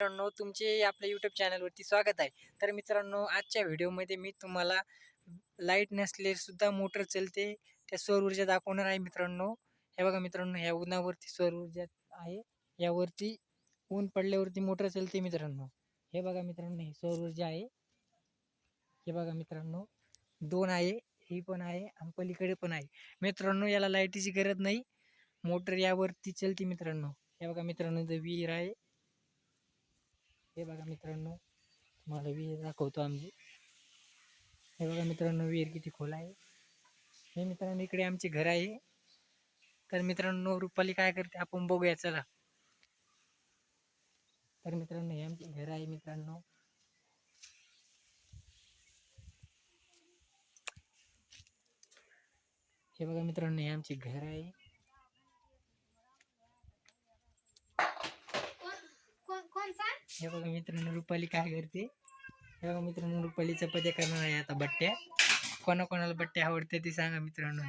मित्रांनो तुमचे आपल्या यूट्यूब चॅनलवरती स्वागत आहे. तर मित्रांनो आजच्या व्हिडिओमध्ये मी तुम्हाला लाइट नसले सुद्धा मोटर चालते त्या सौर ऊर्जा दाखवणार आहे मित्रांनो. हे बघा मित्रांनो ह्या उन्हावरती सौर ऊर्जा आहे. यावरती ऊन पडल्यावरती मोटर चालते मित्रांनो. हे बघा मित्रांनो हे सौर ऊर्जा आहे. हे बघा मित्रांनो दोन आहे ही पण आहे आणि पलीकडे पण आहे. मित्रांनो याला लाईटीची गरज नाही. मोटर यावरती चलते मित्रांनो. हे बघा मित्रांनो इथं विहीर आहे. हे बघा मित्रांनो तुम्हाला विहीर दाखवतो आमची हे बघा मित्रांनो विहीर किती खोल आहे. हे मित्रांनो इकडे आमचे घर आहे. तर मित्रांनो रुपाली काय करते आपण बघूया चला. तर मित्रांनो हे आमचे घर आहे मित्रांनो. हे बघा मित्रांनो हे आमचे घर आहे. हे बघा मित्रांनो रुपाली काय करते? हे बघा मित्रांनो रुपाली चपात्या करणार आहे आता बट्ट्या. कोणाकोणाला बट्ट्या आवडते ते सांगा मित्रांनो.